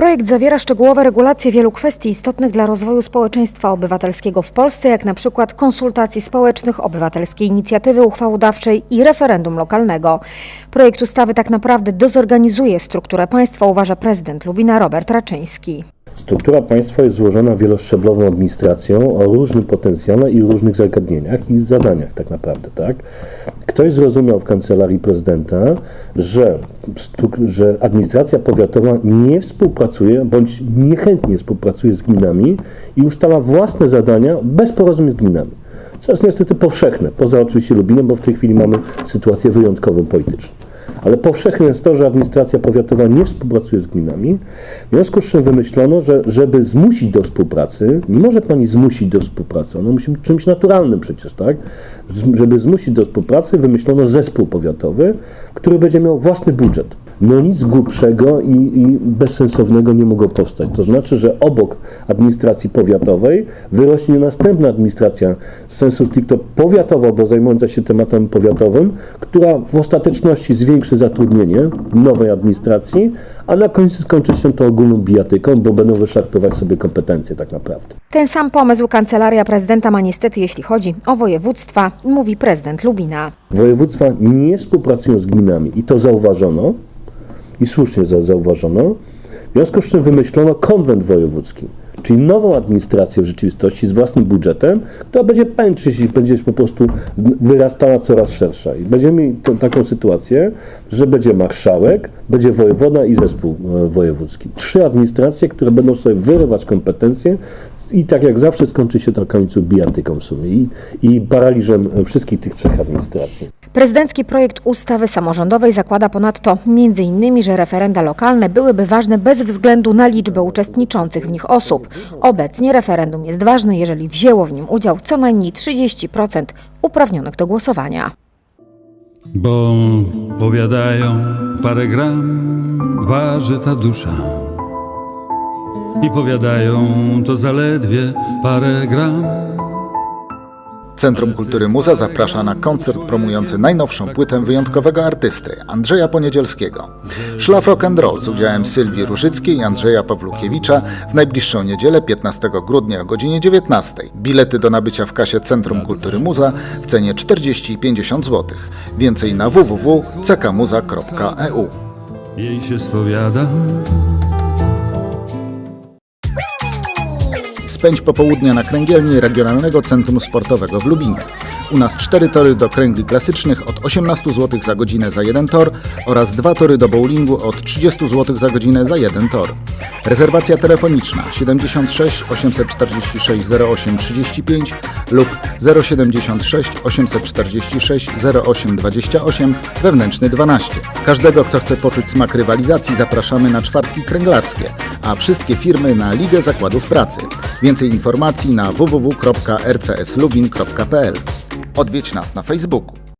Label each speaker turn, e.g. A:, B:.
A: Projekt zawiera szczegółowe regulacje wielu kwestii istotnych dla rozwoju społeczeństwa obywatelskiego w Polsce, jak na przykład konsultacji społecznych, obywatelskiej inicjatywy uchwałodawczej i referendum lokalnego. Projekt ustawy tak naprawdę dezorganizuje strukturę państwa, uważa prezydent Lubina Robert Raczyński.
B: Struktura państwa jest złożona wieloszczeblową administracją o różnym potencjale i różnych zagadnieniach i zadaniach tak naprawdę, tak? Ktoś zrozumiał w kancelarii prezydenta, że, że administracja powiatowa nie współpracuje bądź niechętnie współpracuje z gminami i ustala własne zadania bez porozumień z gminami. Co jest niestety powszechne, poza oczywiście Lubinem, bo w tej chwili mamy sytuację wyjątkową polityczną. Ale powszechne jest to, że administracja powiatowa nie współpracuje z gminami. W związku z czym wymyślono, że żeby zmusić do współpracy, nie może pani zmusić do współpracy, ono musi być czymś naturalnym przecież, tak? Z, żeby zmusić do współpracy, wymyślono zespół powiatowy, który będzie miał własny budżet. No nic głupszego i, i bezsensownego nie mogło powstać. To znaczy, że obok administracji powiatowej wyrośnie następna administracja z sensu stricto powiatowa, bo zajmująca się tematem powiatowym, która w ostateczności zwiększy zatrudnienie nowej administracji, a na końcu skończy się to ogólną bijatyką, bo będą wyszarpywać sobie kompetencje tak naprawdę.
A: Ten sam pomysł kancelaria prezydenta ma niestety, jeśli chodzi o województwa, mówi prezydent Lubina.
B: Województwa nie współpracują z gminami i to zauważono i słusznie za- zauważono. W związku z czym wymyślono konwent wojewódzki, czyli nową administrację w rzeczywistości z własnym budżetem, która będzie pęczyć i będzie po prostu wyrastała coraz szersza. I będziemy mieli taką sytuację, że będzie marszałek, będzie wojewoda i zespół e, wojewódzki. Trzy administracje, które będą sobie wyrywać kompetencje i tak jak zawsze skończy się to końcu bijatyką w sumie i, i paraliżem e, wszystkich tych trzech administracji.
A: Prezydencki projekt ustawy samorządowej zakłada ponadto m.in., że referenda lokalne byłyby ważne bez względu na liczbę uczestniczących w nich osób. Obecnie referendum jest ważne, jeżeli wzięło w nim udział co najmniej 30% uprawnionych do głosowania.
C: Bo powiadają, parę gram waży ta dusza. I powiadają, to zaledwie parę gram.
D: Centrum Kultury Muza zaprasza na koncert promujący najnowszą płytę wyjątkowego artysty Andrzeja Poniedzielskiego. Szlaf rock and roll z udziałem Sylwii Różyckiej i Andrzeja Pawlukiewicza w najbliższą niedzielę 15 grudnia o godzinie 19. Bilety do nabycia w kasie Centrum Kultury Muza w cenie 40 i 50 zł. Więcej na www.cekmuza.eu.
C: Jej się spowiada.
D: Spędź popołudnie na kręgielni Regionalnego Centrum Sportowego w Lubinie. U nas cztery tory do kręgli klasycznych od 18 zł za godzinę za jeden tor oraz dwa tory do bowlingu od 30 zł za godzinę za jeden tor. Rezerwacja telefoniczna 76 846 08 35 lub 076 846 08 28 wewnętrzny 12. Każdego, kto chce poczuć smak rywalizacji zapraszamy na czwartki kręglarskie, a wszystkie firmy na Ligę Zakładów Pracy. Więcej informacji na www.rcslubin.pl. Odwiedź nas na Facebooku.